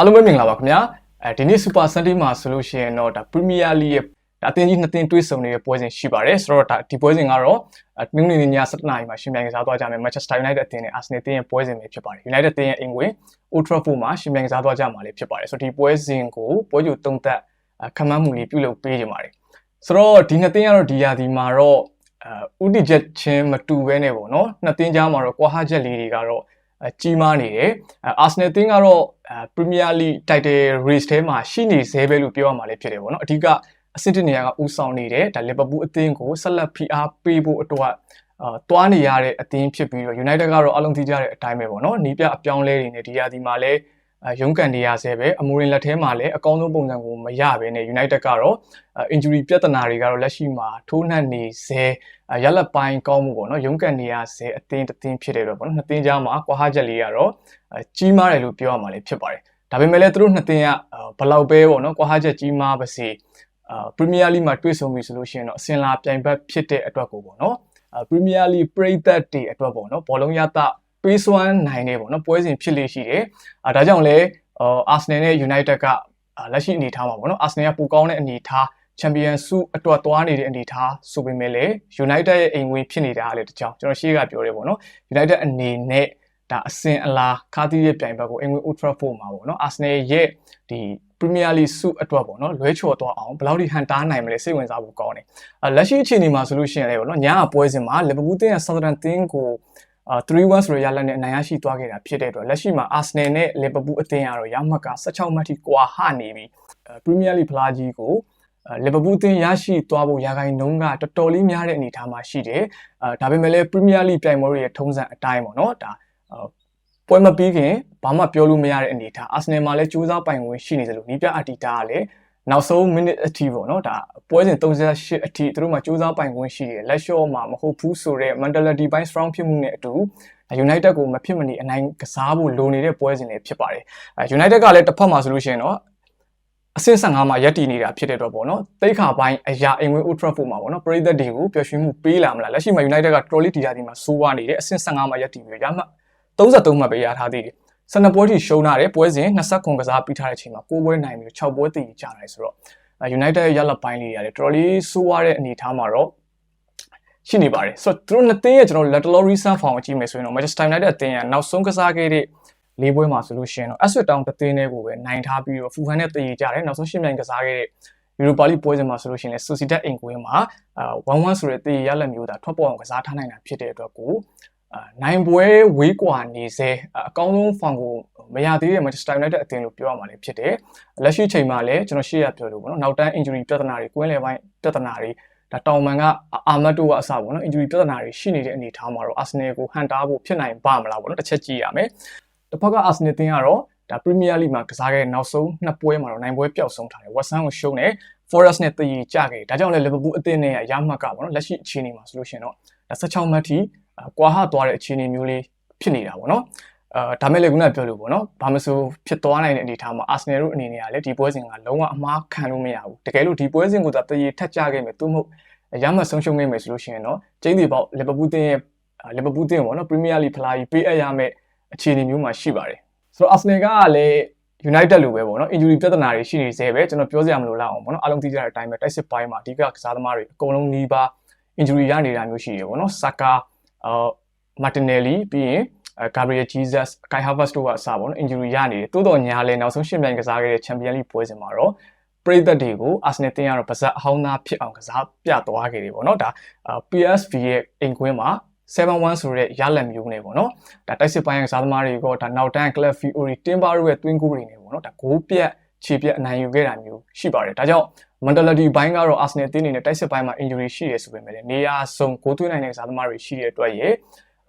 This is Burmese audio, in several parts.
အားလုံးပဲမင်္ဂလာပါခင်ဗျာအဲဒီနေ့ Super Sunday မှာဆိုလို့ရှိရင်တော့ဒါ Premier League ရဲ့ဒါအသင်းကြီးနှစ်သင်းတွေ့ဆုံနေတဲ့ပွဲစဉ်ရှိပါတယ်ဆိုတော့ဒါဒီပွဲစဉ်ကတော့နင်းနေနေည7:00နာရီမှာရှင်ပြိုင်ကစားသွားကြမယ် Manchester United အသင်းနဲ့ Arsenal အသင်းရဲ့ပွဲစဉ်ပဲဖြစ်ပါတယ် United အသင်းရဲ့အင်ကွင်း Old Trafford မှာရှင်ပြိုင်ကစားသွားကြမှာလည်းဖြစ်ပါတယ်ဆိုတော့ဒီပွဲစဉ်ကိုပွဲကြိုတုံးသက်ခမန်းမှုလေးပြုလုပ်ပေးကြပါတယ်ဆိုတော့ဒီနှစ်သင်းကတော့ဒီရာသီမှာတော့ဥတီချက်ချင်းမတူဘဲနဲ့ပေါ့နော်နှစ်သင်းကြားမှာတော့ကွာဟချက်လေးတွေကတော့အ ကြီးမားနေတယ်အာဆနယ်တင်းကတော့ပရီးမီးယားလိ title race ထဲမှာရှိနေသေးပဲလို့ပြောရမှာလည်းဖြစ်တယ်ပေါ့နော်အဓိကအဆင့်တနေရာကဦးဆောင်နေတယ်ဒါလီဗာပူးအသင်းကိုဆက်လက်ဖိအားပေးဖို့အတွက်အာတွားနေရတဲ့အသင်းဖြစ်ပြီးတော့ United ကတော့အလုံးသိကြတဲ့အတိုင်းပဲပေါ့နော်နီးပြအပြောင်းလဲတွေနဲ့ဒီရာဒီမှာလည်း ရုန်းကန်နေရဆဲပဲအမူရင်လက်ထဲမှာလည်းအကောင်းဆုံးပုံစံကိုမရဘဲနဲ့ United ကတော့ injury ပြဿနာတွေကတော့လက်ရှိမှာထိုးနှက်နေဆဲရလက်ပိုင်းကောင်းမှုပေါ့နော်ရုန်းကန်နေရဆဲအသင်းတစ်သင်းဖြစ်တယ်တော့ပေါ့နော်နှစ်သင်းကြားမှာကွာဟချက်လေးကတော့ကြီးမားတယ်လို့ပြောရမှာလည်းဖြစ်ပါတယ်ဒါပေမဲ့လည်းသူတို့နှစ်သင်းကဘလောက်ပဲပေါ့နော်ကွာဟချက်ကြီးမားပါစေအာပရီးမီးယားလိမှာတွေ့ဆုံပြီဆိုလို့ရှိရင်တော့အစင်လာပြိုင်ဘက်ဖြစ်တဲ့အတွက်ကိုပေါ့နော်ပရီးမီးယားလိပရိသတ်တွေအတွက်ပေါ့နော်ဘောလုံးရသ ပေးစွမ်းနိုင်နေပေါ့နော်ပွဲစဉ်ဖြစ်လေရှိတယ်အာဒါကြောင့်လည်းအာဆနယ်နဲ့ United ကလက်ရှိအနေထားမှာပေါ့နော်အာဆနယ်ကပိုကောင်းတဲ့အနေထားချန်ပီယံဆုအတွက်သွားနေတဲ့အနေထားဆိုပေမဲ့လည်း United ရဲ့အိမ်ဝင်ဖြစ်နေတာလည်းတကြောင်ကျွန်တော်ရှေ့ကပြောရဲပေါ့နော် United အနေနဲ့ဒါအစင်အလားခါသီးရဲ့ပြိုင်ဘက်ကိုအိမ်ဝင် Old Trafford မှာပေါ့နော် Arsenal ရဲ့ဒီ Premier League ဆုအတွက်ပေါ့နော်လွဲချော်သွားအောင်ဘယ်လောက်ထိဟန်တားနိုင်မလဲစိတ်ဝင်စားဖို့ကောင်းတယ်။လက်ရှိအခြေအနေမှာဆိုလို့ရှိရင်လည်းပေါ့နော်ညအပွဲစဉ်မှာ Liverpool တင်းရဲ့ Southampton တင်းကိုအာ 3-1ဆိုရရလက်နဲ့အနိုင်ရရှိသွားခဲ့တာဖြစ်တဲ့အတွက်လက်ရှိမှာ Arsenal နဲ့ Liverpool အသင်းကတော့ရမှတ်က16မှတ်ထိကွာဟနေပြီ။ Premier League ဖလားကြီးကိုလီဗာပူးအသင်းရရှိသွားဖို့ရာဂိုင်နှုန်းကတော်တော်လေးများတဲ့အနေအထားမှာရှိတယ်။အဲဒါပေမဲ့လည်းပရီးမီးယားလိပြိုင်ပွဲတွေရဲ့ထုံးစံအတိုင်းပေါ့နော်။ဒါပွဲမပြီးခင်ဘာမှပြောလို့မရတဲ့အနေအထားအာဆနယ်မှာလည်းစူးစမ်းပိုင်ဝင်ရှိနေသလိုနီးပြအတီတာကလည်း နောက်ဆုံး minute အထိပေါ့နော်ဒါပွဲစဉ်38အထိသူတို့မှစူးစမ်းပိုင်ဝင်ရှိတယ်လက်လျှော့မှာမဟုတ်ဘူးဆိုတော့ mentality ဘိုင်း strong ဖြစ်မှုနဲ့အတူ United ကိုမဖြစ်မနေအနိုင်ကစားဖို့လိုနေတဲ့ပွဲစဉ်လေးဖြစ်ပါတယ်။ United ကလည်းတစ်ဖက်မှာဆိုလို့ရှိရင်တော့အဆင့်15မှာရပ်တည်နေတာဖြစ်တဲ့အတွက်ပေါ့နော်တိတ်ခါပိုင်းအရာအိမ်ဝင် Old Trafford မှာပေါ့နော်ပရိသတ်တွေကိုပျော်ရွှင်မှုပေးလာမလားလက်ရှိမှာ United က trolley တီတာဒီမှာစိုးဝါနေတယ်အဆင့်15မှာရပ်တည်ပြီးရမှ33မှတ်ပဲရထားသေးတယ် 12ပွဲထိရှုံးထားတယ်ပွဲစဉ်20ခုကစားပြီးထားတဲ့အချိန်မှာ6ပွဲနိုင်ပြီး6ပွဲတည်ကြတယ်ဆိုတော့ United ရဲ့ရလပိုင်းလေးရတယ်တော်တော်လေးစိုးဝါတဲ့အနေအထားမှာတော့ရှိနေပါတယ်ဆိုတော့သူတို့နှစ်သင်းရဲ့ကျွန်တော် lateral recent form ကိုကြည့်မယ်ဆိုရင်တော့ Manchester United အသင်းကနောက်ဆုံးကစားခဲ့တဲ့လေးပွဲမှာဆိုလို့ရှိရင်တော့ Asset Town တသင်းတွေကိုပဲနိုင်ထားပြီးတော့ Fulham နဲ့တည်ကြတယ်နောက်ဆုံးရှင်းမြိုင်ကစားခဲ့တဲ့ Europa League ပွဲစဉ်မှာဆိုလို့ရှိရင်လည်း Sociedad အင်ကွင်းမှာ1-1ဆိုတဲ့တည်ရလက်မျိုးသာထွက်ပေါ်အောင်ကစားထားနိုင်တာဖြစ်တဲ့အတွက်ကို နိုင်ပွဲဝေးကွာနေစေအကောင်းဆုံးဖောင်ကိုမရသေးတဲ့ Manchester United အသင်းလို့ပြောရမှာလည်းဖြစ်တယ်လက်ရှိချိန်မှာလည်းကျွန်တော်ရှေ့ရပြောလို့ပေါ့နော်နောက်တန်း injury ပြဿနာတွေကွင်းလယ်ပိုင်းပြဿနာတွေဒါတောင်မန်ကအာမတ်တိုကအစပေါ့နော် injury ပြဿနာတွေရှိနေတဲ့အနေအထားမှာတော့ Arsenal ကိုဟန်တာဖို့ဖြစ်နိုင်ပါမလားပေါ့နော်တစ်ချက်ကြည့်ရမယ်တစ်ဖက်က Arsenal တင်းကတော့ဒါ Premier League မှာကစားခဲ့တဲ့နောက်ဆုံးနှစ်ပွဲမှာတော့နိုင်ပွဲပျောက်ဆုံးထားတယ် West Ham ကိုရှုံးတယ် Forest နဲ့တည်ကြခဲ့တယ်ဒါကြောင့်လည်း Liverpool အသင်းနဲ့ရမှတ်ကပေါ့နော်လက်ရှိအခြေအနေမှာဆိုလို့ရှိရင်တော့ဒါ16မှတ်ထိ ကွာဟသွားတဲ့အခြေအနေမျိုးလေးဖြစ်နေတာပေါ့နော်အာဒါမဲ့လည်းခုနပြောလို့ပေါ့နော်ဘာမဆိုဖြစ်သွားနိုင်တဲ့အနေအထားမှာအာဆနယ်တို့အနေနဲ့ကလည်းဒီပွဲစဉ်ကလုံးဝအမားခံလို့မရဘူးတကယ်လို့ဒီပွဲစဉ်ကိုသာတရေထက်ကြခဲ့မယ်သူမဟုတ်ရမှဆုံးရှုံးခဲ့မယ်ဆိုလို့ရှိရင်တော့ကျင်းဒီပေါက်လီဗာပူးတင်းရဲ့လီဗာပူးတင်းပေါ့နော်ပရီးမီးယားလိဖလားကြီးပေးအပ်ရမယ့်အခြေအနေမျိုးမှာရှိပါတယ်ဆိုတော့အာဆနယ်ကလည်း United လိုပဲပေါ့နော် injury ပြဿနာတွေရှိနေသေးပဲကျွန်တော်ပြောစရာမလိုလောက်အောင်ပေါ့နော်အားလုံးသိကြတဲ့အတိုင်းပဲတိုက်စစ်ပိုင်းမှာအဓိကကစားသမားတွေအကုန်လုံးနီးပါး injury ရနေတာမျိုးရှိတယ်ပေါ့နော် Saka အာမာတင်နယ်လီပြီးရင်ဂါဘရီယယ်ဂျီဇက်စ်ကိုင်ဟာဗတ်စ်တို့ကအစပေါ့နော် injury ရနေတယ်တိုးတော်ညာလဲနောက်ဆုံးရှင်ပြိုင်ကစားခဲ့တဲ့ချန်ပီယံလိပွဲစဉ်မှာတော့ပရိသတ်တွေကိုအာဆနယ်တင်ရတော့ပါဇက်အဟောင်းသားဖြစ်အောင်ကစားပြသွားခဲ့တယ်ပေါ့နော်ဒါ PSV ရဲ့အိမ်ကွင်းမှာ7-1ဆိုတဲ့ရလက်မျိုးနဲ့ပေါ့နော်ဒါတိုက်စစ်ပိုင်းကစားသမားတွေကဒါနောက်တန်း Club Fiori တင်ပါတို့ရဲ့ twin goal တွေနဲ့ပေါ့နော်ဒါဂိုးပြက်ခြေပြက်အနိုင်ယူခဲ့တာမျိုးရှိပါတယ်ဒါကြောင့် mentality ဘိုင်းကတော့ Arsenal အသင်းအနေနဲ့တိုက်စစ်ပိုင်းမှာ injury ရှိရဆိုပေမဲ့လည်းနေရာစုံဂိုးသွင်းနိုင်တဲ့စားသမားတွေရှိတဲ့အတွက်ရေ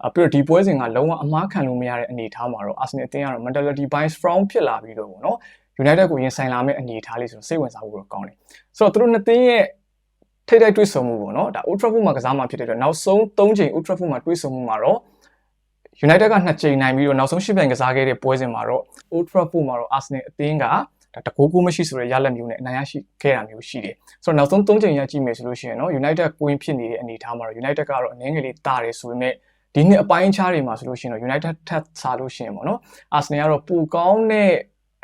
အပြီးတော့ဒီပွဲစဉ်ကလုံးဝအမားခံလို့မရတဲ့အနေအထားမှာတော့ Arsenal အသင်းကတော့ mentality ဘိုင်း strong ဖြစ်လာပြီးတော့ပေါ့နော် United ကိုရင်ဆိုင်လာမယ့်အနေအထားလေးဆိုစိတ်ဝင်စားဖို့တော့ကောင်းတယ်ဆိုတော့သူတို့နှစ်သင်းရဲ့ထိတိုက်တွေ့ဆုံမှုပေါ့နော်ဒါ Old Trafford မှာကစားမှာဖြစ်တဲ့အတွက်နောက်ဆုံး3ချိန် Old Trafford မှာတွေ့ဆုံမှုမှာတော့ United က2ချိန်နိုင်ပြီးတော့နောက်ဆုံးရှစ်ပြန်ကစားခဲ့တဲ့ပွဲစဉ်မှာတော့ Old Trafford မှာတော့ Arsenal အသင်းက ဒါတကူကူမရှိဆိုတဲ့ရလက်မျိုးနဲ့အနိုင်ရရှိခဲ့တာမျိုးရှိတယ်ဆိုတော့နောက်ဆုံး၃ချိန်ရကြည့်မယ်ဆိုလို့ရှိရင်တော့ United ကွင်းဖြစ်နေတဲ့အနေအထားမှာတော့ United ကတော့အနည်းငယ်လေးတာတယ်ဆိုပေမဲ့ဒီနှစ်အပိုင်းခြားတွေမှာဆိုလို့ရှိရင်တော့ United ထက်စားလို့ရှိရင်ပေါ့နော် Arsenal ကတော့ပိုကောင်းတဲ့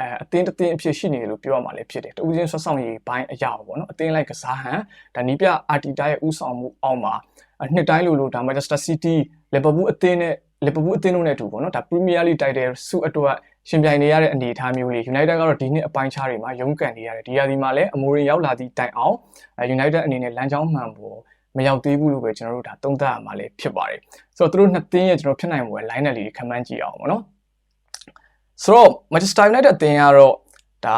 အဲအတင်းတစ်တင်းအဖြစ်ရှိနေတယ်လို့ပြောရမှာလည်းဖြစ်တယ်တူးချင်းဆွဆောင်ရေးဘိုင်းအရာပေါ့နော်အတင်းလိုက်ကစားဟန်ဒါနီးပြအာတီတာရဲ့ဥဆောင်မှုအောက်မှာနှစ်တိုင်းလိုလိုဒါ Manchester City Liverpool အတင်းနဲ့ Liverpool အတင်းတို့နဲ့အတူပေါ့နော်ဒါ Premier League title ဆုအတွက် ရှင်ပြိုင်နေရတဲ့အနေအထားမျိုးလေး United ကတော့ဒီနှစ်အပိုင်းခြားတွေမှာရုန်းကန်နေရတယ်ဒီရာသီမှာလည်းအမိုရင်ရောက်လာသည့်တိုင်အောင် United အနေနဲ့လမ်းကြောင်းမှန်ပေါ်မရောက်သေးဘူးလို့ပဲကျွန်တော်တို့ဒါသုံးသပ်ရမှာလည်းဖြစ်ပါတယ်ဆိုတော့သူတို့နှစ်သင်းရဲ့ကျွန်တော်ဖြစ်နိုင်ပွဲ line နဲ့လေးခန့်မှန်းကြည့်အောင်ပေါ့နော်ဆိုတော့ Manchester United အသင်းကတော့ဒါ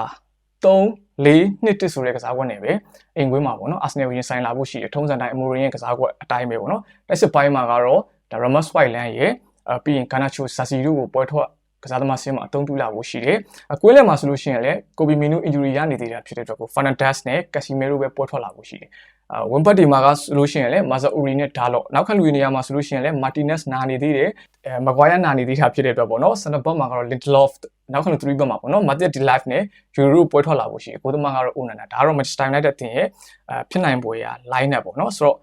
3 4နှစ်တစ်ဆိုတဲ့ကစားကွက်နဲ့ပဲအိမ်ကွင်းမှာပေါ့နော် Arsenal ရင်ဆိုင်လာဖို့ရှိတယ်ထုံးစံတိုင်းအမိုရင်ရဲ့ကစားကွက်အတိုင်းပဲပေါ့နော်တိုက်စစ်ပိုင်းမှာကတော့ဒါ Ramos White Land ရဲ့အပြီးရင် Garnacho Sassi တို့ကိုပွဲထွက် ကစားသမားဆင်းမှာအသုံးပြုလာဖို့ရှိတယ်။အကွေးလက်မှာဆိုလို့ရှိရင်လည်းကိုဘီမီနူ injury ရနေသေးတာဖြစ်တဲ့အတွက်ကို Fernandes နဲ့ Casemiro ပဲပွဲထွက်လာဖို့ရှိတယ်။အဝင်ပတ်ဒီမှာကဆိုလို့ရှိရင်လည်း Mazauri နဲ့ Dalot နောက်ခံလူနေရာမှာဆိုလို့ရှိရင်လည်း Martinez နာနေသေးတယ်။အဲ Maguire နာနေသေးတာဖြစ်တဲ့အတွက်ပေါ့နော်။ center back မှာကတော့ Lindelof နောက်ခံလူ3ဘက်မှာပေါ့နော် Matthias De Ligt နဲ့ Euro ပွဲထွက်လာဖို့ရှိတယ်။ကိုသမားကတော့ Onana ဒါကတော့ Manchester United တင်ရဲ့အဖြစ်နိုင်ပွဲရ line up ပေါ့နော်။ဆိုတော့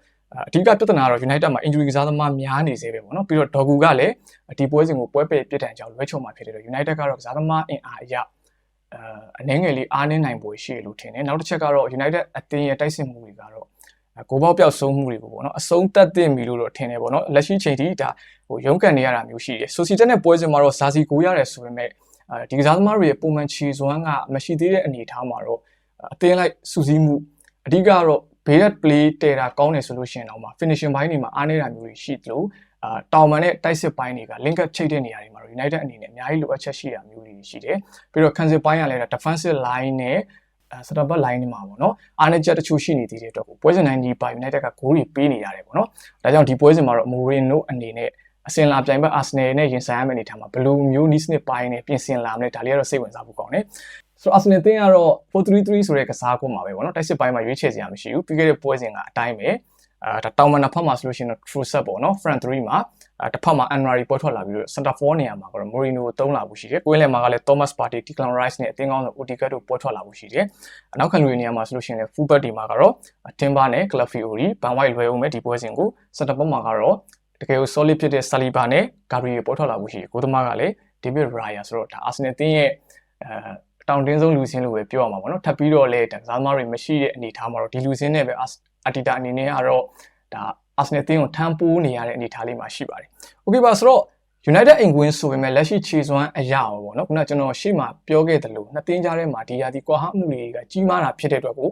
အဓိကပြဿနာကတော့ United မှာ injury ကစားသမားများနေသေးပဲပေါ့နော်ပြီးတော့ Dogu ကလည်းဒီပွဲစဉ်ကိုပွဲပယ်ပြစ်ဒဏ်ကြောင့်လွဲချုံမှာဖြစ်တယ်တော့ United ကတော့ကစားသမားအင်အားအရအဲအနှဲငယ်လေးအားနည်းနိုင်ပွဲရှိရလို့ထင်တယ်နောက်တစ်ချက်ကတော့ United အသင်းရဲ့တိုက်စစ်မှုတွေကတော့ကိုပေါက်ပြောက်ဆုံးမှုတွေကိုပေါ့နော်အဆုံးသက်သင့်ပြီလို့တော့ထင်တယ်ပေါ့နော်လက်ရှိချိန်ထိဒါဟိုရုန်းကန်နေရတာမျိုးရှိတယ်ဆိုစီတက်နဲ့ပွဲစဉ်မှာတော့ဇာစီကိုရတယ်ဆိုပေမဲ့အဲဒီကစားသမားတွေရဲ့ပုံမှန်ခြေစွမ်းကမရှိသေးတဲ့အနေအထားမှာတော့အသင်းလိုက်စူးစီးမှုအဓိကတော့ ဘေးရက် play တဲတာကောင်းတယ်ဆိုလို့ရှိရင်တော့မှ finishing ဘိုင်းတွေမှာအားနည်းတာမျိုးတွေရှိသလိုအာတောင်မန်နဲ့တိုက်စစ်ပိုင်းတွေက link up ချိတ်တဲ့နေရာတွေမှာ United အနေနဲ့အများကြီးလိုအပ်ချက်ရှိတာမျိုးတွေရှိတယ်ပြီးတော့ cancel ပိုင်းကလည်း defensive line နဲ့အဲစတဘတ် line တွေမှာပေါ့နော်အားနည်းချက်တချို့ရှိနေသေးတဲ့အတွက်ကိုပွဲစဉ်တိုင်းဒီပါ United ကဂိုးတွေပေးနေရတယ်ပေါ့နော်ဒါကြောင့်ဒီပွဲစဉ်မှာတော့ Mourinho အနေနဲ့အစင်လာပြိုင်ဘက် Arsenal နဲ့ရင်ဆိုင်ရမယ့်အနေထားမှာဘယ်လိုမျိုး niche နဲ့ပိုင်းနဲ့ပြင်ဆင်လာမလဲဒါလေးကတော့စိတ်ဝင်စားဖို့ကောင်းတယ် ဆိုတော့ Arsenal တင်းကတော့4-3-3ဆိုတဲ့ကစားကွက်မှာပဲပေါ့နော်တိုက်စစ်ပိုင်းမှာရွေးချယ်စရာမရှိဘူးပြီးခဲ့တဲ့ပွဲစဉ်ကအတိုင်းပဲအဲဒါတောင်မန်တစ်ဖက်မှာဆိုလို့ရှိရင်တော့ true set ပေါ့နော် front 3မှာအဲတစ်ဖက်မှာ Anwari ပေါ်ထွက်လာပြီးတော့ center 4နေရာမှာကတော့ Mourinho ကိုတုံးလာဖို့ရှိတယ်။ကိုယ်လည်းမှာကလည်း Thomas Partey, Declan Rice နဲ့အသင်းကောင်းဆုံး Odegaard တို့ပေါ်ထွက်လာဖို့ရှိတယ်။အနောက်ခံလူတွေနေရာမှာဆိုလို့ရှိရင်လည်း full back ဒီမှာကတော့ Timber နဲ့ Calafiori, Van White လွယ်ဦးမယ်ဒီပွဲစဉ်ကို center back မှာကတော့တကယ်ကို solid ဖြစ်တဲ့ Saliba နဲ့ Gabriel ပေါ်ထွက်လာဖို့ရှိတယ်။ကိုသမားကလည်း David Raya ဆိုတော့ဒါ Arsenal တင်းရဲ့အဲ တောင်တင်းဆုံးလူစင်းလို့ပဲပြောရမှာပေါ့နော်ထပ်ပြီးတော့လေကစားသမားတွေမရှိတဲ့အနေအထားမှာတော့ဒီလူစင်းနဲ့ပဲအတီတာအနေနဲ့ကတော့ဒါအာဆနယ်တင်းကိုထမ်းပိုးနေရတဲ့အနေအထားလေးမှာရှိပါတယ်။ Okay ပါဆိုတော့ United အိမ်ကွင်းဆိုပေမဲ့လက်ရှိခြေစွမ်းအရာပေါ့နော်ခုနကျွန်တော်ရှေ့မှာပြောခဲ့သလိုနှစ်တင်းကြားထဲမှာဒီရာဒီကွာဟမှုတွေကကြီးမားတာဖြစ်တဲ့အတွက်ကို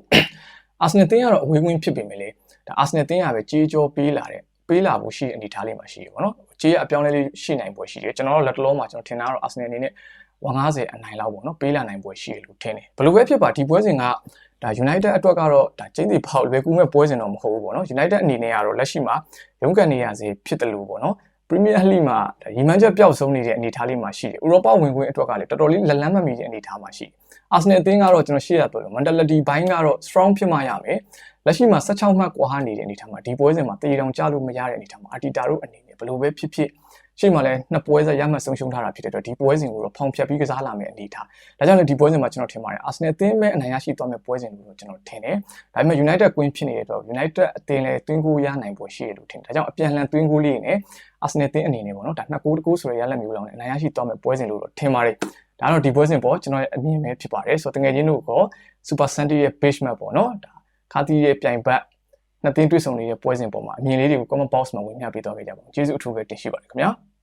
အာဆနယ်တင်းကတော့အဝေးကွင်းဖြစ်ပေမဲ့လေဒါအာဆနယ်တင်းကပဲကြေးကြောပေးလာတဲ့ပေးလာဖို့ရှိတဲ့အနေအထားလေးမှာရှိရပါတော့။ကြေးအပြောင်းလဲလေးရှိနိုင်ပွဲရှိတယ်ကျွန်တော်တို့လက်တလုံးမှာကျွန်တော်ထင်တာကတော့အာဆနယ်အနေနဲ့ 150အနိုင်လောက်ပေါ့နော်ပေးလာနိုင်ပွဲရှိရလို့ထင်တယ်ဘယ်လိုပဲဖြစ်ပါဒီပွဲစဉ်ကဒါ United အတွက်ကတော့ဒါကျင်းစီဖောက်လွယ်ကူမဲ့ပွဲစဉ်တော့မဟုတ်ဘူးပေါ့နော် United အနေနဲ့ကတော့လက်ရှိမှာရုန်းကန်နေရစေဖြစ်တယ်လို့ပေါ့နော် Premier League မှာရီမန်ချက်ပျောက်ဆုံးနေတဲ့အနေအထားလေးမှာရှိတယ်။ဥရောပဝင်ခွင့်အတွက်ကလည်းတော်တော်လေးလက်လန်းမမီတဲ့အနေအထားမှာရှိတယ်။ Arsenal အသင်းကတော့ကျွန်တော်ရှေ့ရပြောလို့ mentality ဘိုင်းကတော့ strong ဖြစ်မှရမယ်။လက်ရှိမှာ16မှတ်ကွာဟနေတဲ့အနေအထားမှာဒီပွဲစဉ်မှာတည်တောင်ကြလို့မရတဲ့အနေအထားမှာ Arteta တို့အနေနဲ့ဘယ်လိုပဲဖြစ်ဖြစ် ရှေ့မှာလည်းနှစ်ပွဲဆက်ရမှတ်ဆုံးရှုံးထားတာဖြစ်တဲ့အတွက်ဒီပွဲစဉ်ကိုတော့ဖောင်ဖြတ်ပြီးကစားလာမယ့်အနေအထား။ဒါကြောင့်လည်းဒီပွဲစဉ်မှာကျွန်တော်ထင်ပါတယ်။ Arsenal အသင်းပဲအနိုင်ရရှိသွားမယ့်ပွဲစဉ်လို့ကျွန်တော်ထင်တယ်။ဒါပေမဲ့ United ကွင်းဖြစ်နေတဲ့အတွက် United အသင်းလည်းတွင်းကိုရနိုင်ပွဲရှိရလို့ထင်တယ်။ဒါကြောင့်အပြန်အလှန်တွင်းကိုလေးနဲ့ Arsenal အသင်းအနေနဲ့ပေါ့နော်ဒါနှစ်ကိုးတကိုးဆိုတဲ့ရလက်မျိုးလောင်းနဲ့အနိုင်ရရှိသွားမယ့်ပွဲစဉ်လို့တော့ထင်ပါတယ်။ဒါတော့ဒီပွဲစဉ်ပေါ့ကျွန်တော်ရဲ့အမြင်ပဲဖြစ်ပါတယ်။ဆိုတော့တကယ်ချင်းတို့က Super Sunday ရဲ့ page map ပေါ့နော်။ဒါခါတီးရဲ့ပြိုင်ဘက် နှစ်သင်းတွေ့ဆုံနေတဲ့ပွဲစဉ်ပေါ်မှာအမြင်လေးတွေကို comment box မှာဝင်ပြပေးသွားခဲ့ကြပါဦး။ကျေးဇူးအထူးပဲတင်ရှိပါတယ်ခင်ဗျာ။